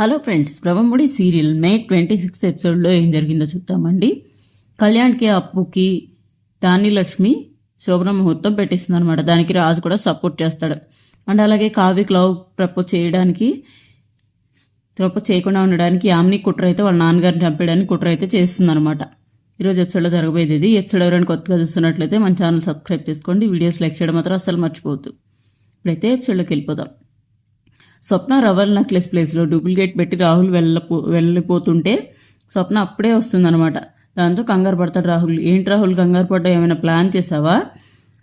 Hello friends Brahmamudi serial May twenty sixth ఎపిసోడ్లో ఏం జరిగిందో చూద్దామండి. కళ్యాణ్కి అప్పుకి దాని లక్ష్మి శోభన ముహూర్తం పెట్టిస్తుంది అనమాట దానికి రాజు కూడా సపోర్ట్ చేస్తాడు. అండ్ అలాగే కావ్యకి లవ్ ప్రపోజ్ చేయడానికి ప్రపోజ్ చేయకుండా ఉండడానికి యామ్ని కుట్ర అయితే వాళ్ళ నాన్నగారిని చంపేయడానికి కుట్ర అయితే చేస్తుంది అనమాట ఈరోజు ఎపిసోడ్లో జరగబోయేది ఇది. ఎపిసోడ్ ఎవరైనా కొత్తగా చూస్తున్నట్లయితే మన ఛానల్ సబ్స్క్రైబ్ చేసుకోండి. వీడియోస్ లైక్ చేయడం మాత్రం అస్సలు మర్చిపోవద్దు. ఇప్పుడైతే ఎపిసోడ్లోకి వెళ్ళిపోదాం. స్వప్న రవల్ నెక్లెస్ ప్లేస్లో డూప్లికేట్ పెట్టి రాహుల్ వెళ్ళపో వెళ్ళిపోతుంటే స్వప్న అప్పుడే వస్తుందన్నమాట. దాంతో కంగారు పడతాడు రాహుల్. ఏంటి రాహుల్ కంగారు పడ్డా? ఏమైనా ప్లాన్ చేసావా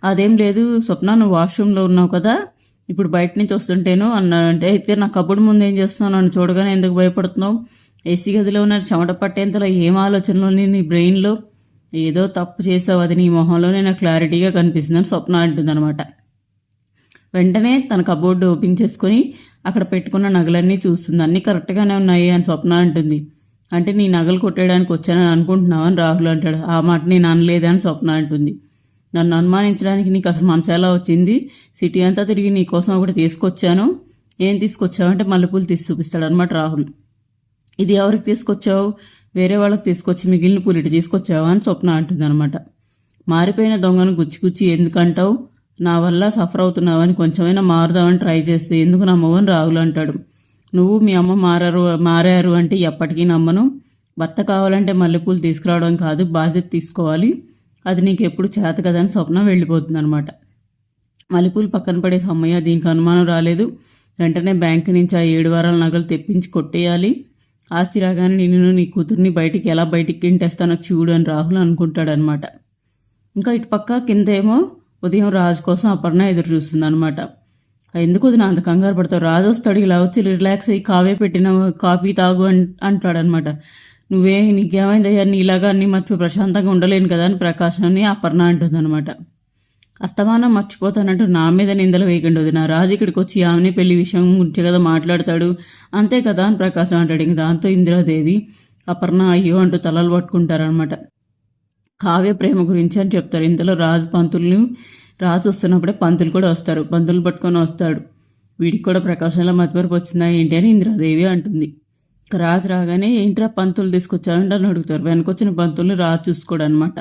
అదేం లేదు స్వప్న నువ్వు వాష్రూమ్లో ఉన్నావు కదా ఇప్పుడు బయట నుంచి వస్తుంటేను అన్నాడంటే అయితే నా కబుడు ముందు ఏం చేస్తున్నావు? నన్ను చూడగానే ఎందుకు భయపడుతున్నావు? ఏసీ గదిలో ఉన్న చెమట పట్టేంతలో ఏం ఆలోచనలో నీ బ్రెయిన్లో ఏదో తప్పు చేసావు అది నీ మొహంలోనే నాకు క్లారిటీగా కనిపిస్తుందని స్వప్న అంటుందన్నమాట. వెంటనే తన కబోర్డు ఓపెన్ చేసుకొని అక్కడ పెట్టుకున్న నగలన్నీ చూస్తుంది. అన్నీ కరెక్ట్గానే ఉన్నాయి అని స్వప్న అంటుంది. అంటే నీ నగలు కొట్టేయడానికి వచ్చానని అనుకుంటున్నావు అని రాహుల్ అంటాడు. ఆ మాట నేను అనలేదని స్వప్న అంటుంది. నన్ను అనుమానించడానికి నీకు అసలు మనసు ఎలా వచ్చింది? సిటీ అంతా తిరిగి నీ కోసం ఒకటి తీసుకొచ్చాను. ఏం తీసుకొచ్చావంటే మల్లెపూలు తీసి చూపిస్తాడు అనమాట రాహుల్. ఇది ఎవరికి తీసుకొచ్చావు? వేరే వాళ్ళకి తీసుకొచ్చి మిగిలిన పూలు ఇటు తీసుకొచ్చావా అని స్వప్న అంటుంది అనమాట మారిపోయిన దొంగను గుచ్చి గుచ్చి ఎందుకంటావు? నా వల్ల సఫర్ అవుతున్నావని కొంచెమైనా మారుదామని ట్రై చేస్తే ఎందుకు నమ్మవని రాహుల్ అంటాడు. నువ్వు మీ అమ్మ మారారు మారారు అంటే ఎప్పటికీ నమ్మను. భర్త కావాలంటే మల్లెపూలు తీసుకురావడం కాదు బాధ్యత తీసుకోవాలి. అది నీకు ఎప్పుడు చేత కదని స్వప్నం వెళ్ళిపోతుంది అనమాట మల్లెపూలు పక్కన పడే సమయ దీనికి అనుమానం రాలేదు. వెంటనే బ్యాంకు నుంచి ఆ ఏడు వారాల నగలు తెప్పించి కొట్టేయాలి. ఆస్తి రాగానే నిన్ను నీ కూతుర్ని బయటికి ఎలా బయటికి గింటేస్తానో చూడు అని రాహుల్ అనుకుంటాడనమాట ఇంకా ఇటు పక్క కిందేమో ఉదయం రాజు కోసం అపర్ణ ఎదురు చూస్తుంది అనమాట ఎందుకు వదిన అంత కంగారు పడతావు? రాజు వస్తాడు ఇలా వచ్చి రిలాక్స్ అయ్యి కావే పెట్టిన కాఫీ తాగు అని అంటాడనమాట నువ్వే నీకేమైందయ్యా నీలాగా అన్ని మర్చిపోయి ప్రశాంతంగా ఉండలేను కదా అని ప్రకాశాన్ని అపర్ణ అంటుందనమాట అస్తమానం మర్చిపోతానంటూ నా మీద నిందలు వేయకండి వదిన. రాజు ఇక్కడికి వచ్చి ఆమెని పెళ్ళి విషయం గురించి కదా మాట్లాడతాడు. అంతే కదా అని ప్రకాశం అంటాడు. ఇంక దాంతో ఇందిరాదేవి అపర్ణ అయ్యో అంటూ తలలు పట్టుకుంటారనమాట కావ్య ప్రేమ గురించి అని చెప్తారు. ఇంతలో రాజు పంతుల్ని రాజు వస్తున్నప్పుడే పంతులు కూడా వస్తారు. పంతులు పట్టుకొని వస్తాడు. వీడికి కూడా ప్రకాశంలో మతిపరపు వచ్చిందా ఏంటి అని ఇందిరాదేవి అంటుంది. రాజు రాగానే ఏంట్రా పంతులు తీసుకొచ్చావంటే అని అడుగుతారు. వెనకొచ్చిన పంతుల్ని రాజు చూసుకోడు అనమాట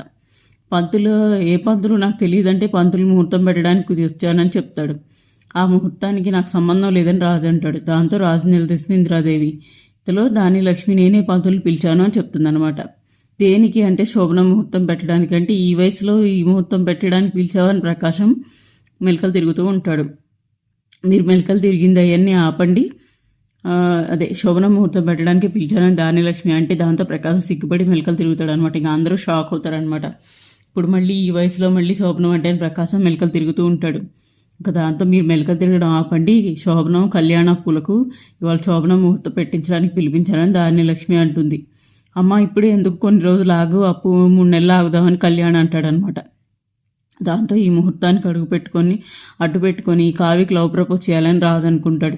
పంతులు ఏ పంతులు? నాకు తెలియదంటే పంతులు ముహూర్తం పెట్టడానికి వచ్చానని చెప్తాడు. ఆ ముహూర్తానికి నాకు సంబంధం లేదని రాజు అంటాడు. దాంతో రాజు నిలదీస్తుంది ఇందిరాదేవి. ఇంతలో దాని లక్ష్మి నేనే పంతులు పిలిచాను అని చెప్తుందనమాట దేనికి అంటే శోభన ముహూర్తం పెట్టడానికి. అంటే ఈ వయసులో ఈ ముహూర్తం పెట్టడానికి పిలిచావని ప్రకాశం మెలకలు తిరుగుతూ ఉంటాడు. మీరు మెలకలు తిరిగింది అవన్నీ ఆపండి. అదే శోభన ముహూర్తం పెట్టడానికి పిలిచానని దానిలక్ష్మి అంటే దాంతో ప్రకాశం సిగ్గుపడి మెలకలు తిరుగుతాడు అనమాట ఇంకా అందరూ షాక్ అవుతారనమాట. ఇప్పుడు మళ్ళీ ఈ వయసులో మళ్ళీ శోభనం అంటే ప్రకాశం మెలకలు తిరుగుతూ ఉంటాడు. ఇంకా దాంతో మీరు మెలకలు తిరగడం ఆపండి. శోభనం కళ్యాణ పూలకు ఇవాళ శోభనం ముహూర్తం పెట్టించడానికి పిలిపించారని దాని లక్ష్మి అంటుంది. అమ్మ ఇప్పుడే ఎందుకు కొన్ని రోజులు ఆగు అప్పు మూడు నెలలు ఆగుదామని కళ్యాణ్ అంటాడనమాట. దాంతో ఈ ముహూర్తానికి అడుగు పెట్టుకొని అడ్డు పెట్టుకొని ఈ కావికి లవ్ ప్రపోజ్ చేయాలని రాదు అనుకుంటాడు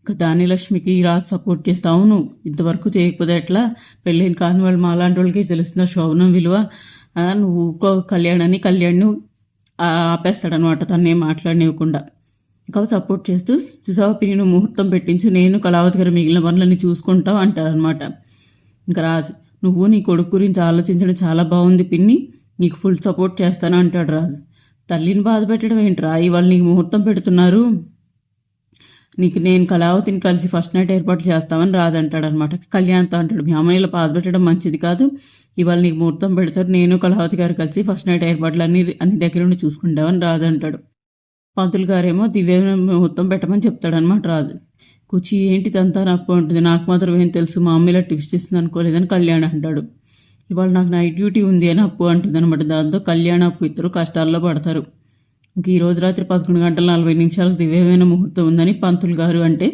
ఇంకా దాని లక్ష్మికి రాజు సపోర్ట్ చేస్తా అవును ఇంతవరకు చేయకపోతే ఎట్లా? పెళ్ళైన కాని వాళ్ళు మా లాంటి వాళ్ళకి తెలుస్తున్న శోభనం విలువ? నువ్వు కళ్యాణాన్ని కళ్యాణ్ను ఆపేస్తాడనమాట తన్నే మాట్లాడనివ్వకుండా. ఇంకా సపోర్ట్ చేస్తూ చూసావా పిన్ని ముహూర్తం పెట్టించు నేను కళావతి గారు మిగిలిన పనులన్నీ చూసుకుంటావు అంటారనమాట ఇంకా రాజు నువ్వు నీ కొడుకు గురించి ఆలోచించడం చాలా బాగుంది పిన్ని. నీకు ఫుల్ సపోర్ట్ చేస్తాను అంటాడు రాజు. తల్లిని బాధ పెట్టడం ఏంట్రా ఇవాళ నీకు ముహూర్తం పెడుతున్నారు. నీకు నేను కళావతిని కలిసి ఫస్ట్ నైట్ ఏర్పాటు చేస్తామని రాజు అంటాడు అనమాట కళ్యాణ్తో అంటాడు మీ అమ్మాయిలో బాధ పెట్టడం మంచిది కాదు. ఇవాళ నీకు ముహూర్తం పెడతారు నేను కళావతి గారు కలిసి ఫస్ట్ నైట్ ఏర్పాట్లు అన్ని అన్ని దగ్గర నుండి చూసుకుంటామని రాజు అంటాడు. పంతులు గారేమో దివ్య ముహూర్తం పెట్టమని చెప్తాడనమాట రాజు. కుచి ఏంటి తంతా నప్పు ఉంటుంది నాకు మాత్రం ఏం తెలుసు మా అమ్మ ఇలా ట్విస్ట్ ఇస్తుంది అనుకోలేదని కళ్యాణ్ అంటాడు. ఇవాళ నాకు నైట్ డ్యూటీ ఉంది అని అప్పు అంటుంది అనమాట దాంతో కళ్యాణ్ అప్పు ఇద్దరు కష్టాల్లో పడతారు. ఇంక ఈ రోజు రాత్రి పదకొండు గంటల నలభై నిమిషాలకు దివ్యమైన ముహూర్తం ఉందని పంతులు గారు అంటే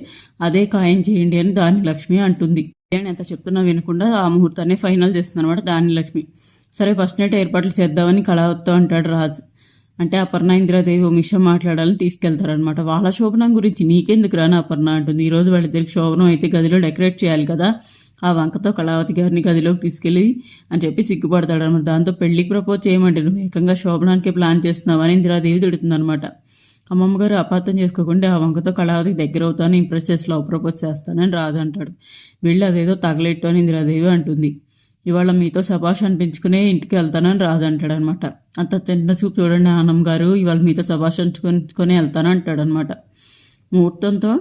అదే ఖాయం చేయండి అని దాని లక్ష్మి అంటుంది. కళ్యాణ్ ఎంత చెప్తున్నా వినకుండా ఆ ముహూర్తాన్ని ఫైనల్ చేస్తుంది అనమాట దాని లక్ష్మి సరే ఫస్ట్ నైట్ ఏర్పాట్లు చేద్దామని కళావత్తో అంటాడు రాజు. అంటే అపర్ణ ఇందిరాదేవి ఓ విషయం మాట్లాడాలని తీసుకెళ్తారనమాట వాళ్ళ శోభనం గురించి నీకెందుకు రాని అపర్ణ అంటుంది. ఈరోజు వాళ్ళిద్దరికి శోభనం అయితే గదిలో డెకరేట్ చేయాలి కదా. ఆ వంకతో కళావతి గారిని గదిలోకి తీసుకెళ్ళి అని చెప్పి సిగ్గుపడతాడు అనమాట దాంతో పెళ్ళికి ప్రపోజ్ చేయమంటే నువ్వు ఏకంగా శోభనానికే ప్లాన్ చేస్తున్నావు అని ఇందిరాదేవి తిడుతుందనమాట అమ్మమ్మ గారు అపార్థం చేసుకోకుండా ఆ వంకతో కళావతికి దగ్గర అవుతాను ఇంప్రెస్ చేసి లవ్ ప్రపోజ్ చేస్తానని రాజు అంటాడు. వెళ్ళి అదేదో తగలెట్టు అని ఇందిరాదేవి అంటుంది. ఇవాళ మీతో సభాష్ అనిపించుకునే ఇంటికి వెళ్తానని రాజు అంటాడు అనమాట అంత చిన్న చూపు చూడండి ఆనం గారు ఇవాళ మీతో సభాష్ అంచుకొని వెళ్తాను అంటాడు అనమాట ముహూర్తంతో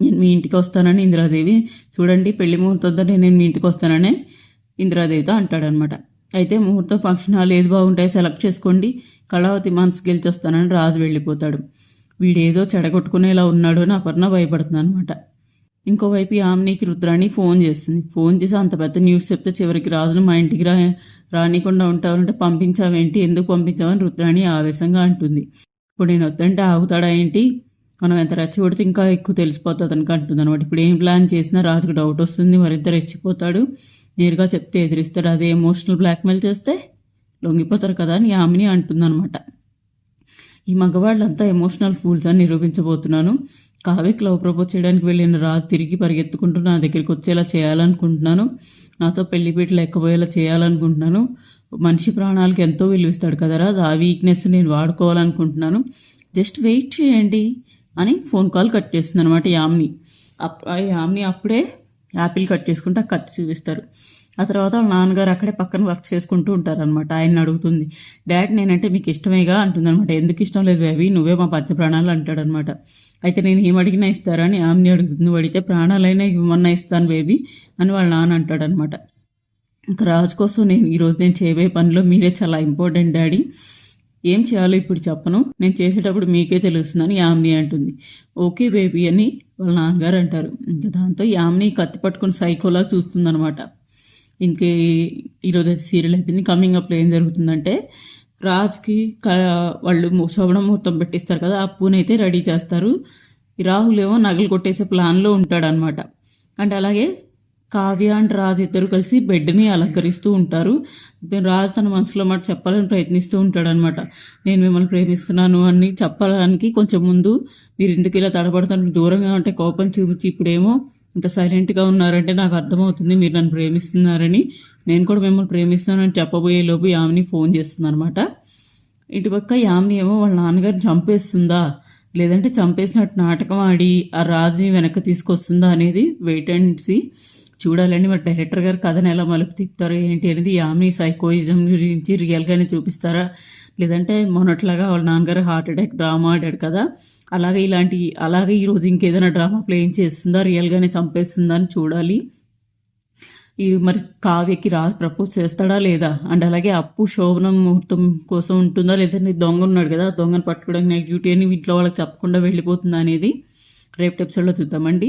నేను మీ ఇంటికి వస్తానని ఇందిరాదేవి చూడండి పెళ్ళి ముహూర్తంతో నేను మీ ఇంటికి వస్తానని ఇందిరాదేవితో అంటాడనమాట. అయితే ముహూర్తం ఫంక్షన్ హాల్ ఏది బాగుంటాయో సెలెక్ట్ చేసుకోండి కళావతి మనసు గెలిచొస్తానని రాజు వెళ్ళిపోతాడు. వీడేదో చెడగొట్టుకునేలా ఉన్నాడు అని అపర్ణ భయపడుతుంది అనమాట ఇంకోవైపు యామినికి రుద్రాణి ఫోన్ చేస్తుంది. ఫోన్ చేసి అంత పెద్ద న్యూస్ చెప్తే చివరికి రాజును మా ఇంటికి రా రానికుండా ఉంటావంటే పంపించావేంటి? ఎందుకు పంపించావని రుద్రాణి ఆవేశంగా అంటుంది. ఇప్పుడు నేను వద్దంటే ఆగుతాడా ఏంటి? మనం ఎంత రెచ్చగొడితే ఇంకా ఎక్కువ తెలిసిపోతుంది అని అంటుంది అనమాట ఇప్పుడు ఏం ప్లాన్ చేసినా రాజుకు డౌట్ వస్తుంది. మరింత రెచ్చిపోతాడు. నేరుగా చెప్తే ఎదిరిస్తాడు. అదే ఎమోషనల్ బ్లాక్మెయిల్ చేస్తే లొంగిపోతారు కదా అని యామిని అంటుందన్నమాట ఈ మగవాళ్ళంతా ఎమోషనల్ ఫూల్స్ అని నిరూపించబోతున్నాను. కావ్యకి లవ్ ప్రపోజ్ చేయడానికి వెళ్ళిన రాజు తిరిగి పరిగెత్తుకుంటూ నా దగ్గరికి వచ్చేలా చేయాలనుకుంటున్నాను. నాతో పెళ్ళిపీటలు ఎక్కబోయేలా చేయాలనుకుంటున్నాను. మనిషి ప్రాణాలకు ఎంతో విలువిస్తాడు కదా ఆ వీక్నెస్ నేను వాడుకోవాలనుకుంటున్నాను. జస్ట్ వెయిట్ చేయండి అని ఫోన్ కాల్ కట్ చేస్తుంది అనమాట యామ్ని అప్ యామ్ని అప్పుడే యాపిల్ కట్ చేసుకుంటే ఆ కత్తి చూపిస్తారు. ఆ తర్వాత వాళ్ళ నాన్నగారు అక్కడే పక్కన వర్క్ చేసుకుంటూ ఉంటారనమాట ఆయన అడుగుతుంది డాడ్ నేనంటే మీకు ఇష్టమేగా? అంటుందనమాట ఎందుకు ఇష్టం లేదు బేబీ నువ్వే మా పచ్చ ప్రాణాలు అంటాడనమాట అయితే నేను ఏం అడిగినా ఇస్తారని ఆమెని అడుగుతుంది. నువ్వు అడిగితే ప్రాణాలైనా ఇవ్వమన్నా ఇస్తాను బేబీ అని వాళ్ళ నాన్న అంటాడనమాట ఇంకా రాజు కోసం నేను ఈరోజు నేను చేయబోయే పనిలో మీరే చాలా ఇంపార్టెంట్ డాడీ. ఏం చేయాలో ఇప్పుడు చెప్పను. నేను చేసేటప్పుడు మీకే తెలుస్తుందని యామిని అంటుంది. ఓకే బేబీ అని వాళ్ళ నాన్నగారు అంటారు. ఇంకా దాంతో యామిని కత్తి పట్టుకుని సైకోలా చూస్తుందనమాట ఇంకే ఈరోజు సీరియల్ అయిపోయింది. కమింగ్ అప్లో ఏం జరుగుతుందంటే రాజ్కి వాళ్ళు శోభన ముహూర్తం పెట్టిస్తారు కదా ఆ పూనైతే రెడీ చేస్తారు. రాహుల్ ఏమో నగలు కొట్టేసే ప్లాన్లో ఉంటాడనమాట అంటే అలాగే కావ్య అండ్ రాజ్ ఇద్దరు కలిసి బెడ్ని అలంకరిస్తూ ఉంటారు. రాజ్ తన మనసులో మాట చెప్పాలని ప్రయత్నిస్తూ ఉంటాడనమాట నేను మిమ్మల్ని ప్రేమిస్తున్నాను అని చెప్పడానికి కొంచెం ముందు మీరు ఎందుకు ఇలా తడబడతాను దూరంగా ఉంటే కోపం చూపించి ఇప్పుడేమో ఇంత సైలెంట్గా ఉన్నారంటే నాకు అర్థమవుతుంది మీరు నన్ను ప్రేమిస్తున్నారని. నేను కూడా మిమ్మల్ని ప్రేమిస్తున్నానని చెప్పబోయే లోపు యామిని ఫోన్ చేస్తుంది అనమాట ఇటు పక్క యామిని ఏమో వాళ్ళ నాన్నగారిని చంపేస్తుందా? లేదంటే చంపేసినట్టు నాటకం ఆడి ఆ రాజుని వెనక్కి తీసుకొస్తుందా అనేది వెయిట్ అండ్ సీ చూడాలండి మరి డైరెక్టర్ గారు కథను ఎలా మలుపు తిప్పుతారో ఏంటి అనేది యామిని సైకోయిజం గురించి రియల్గానే చూపిస్తారా? లేదంటే మొన్నట్లాగా వాళ్ళ నాన్నగారు హార్ట్ అటాక్ డ్రామా ఆడాడు కదా అలాగే ఇలాంటి అలాగే ఈరోజు ఇంకేదైనా డ్రామా ప్లేయింగ్ చేస్తుందా? రియల్గానే చంపేస్తుందా అని చూడాలి. ఇది మరి కావ్యకి రా ప్రపోజ్ చేస్తాడా లేదా? అండ్ అలాగే అప్పు శోభనం ముహూర్తం కోసం ఉంటుందా? లేదంటే దొంగ ఉన్నాడు కదా దొంగను పట్టుకోవడానికి నైట్ డ్యూటీ అని ఇంట్లో వాళ్ళకి చెప్పకుండా వెళ్ళిపోతుందా అనేది రేపు ఎపిసోడ్లో చూద్దామండి.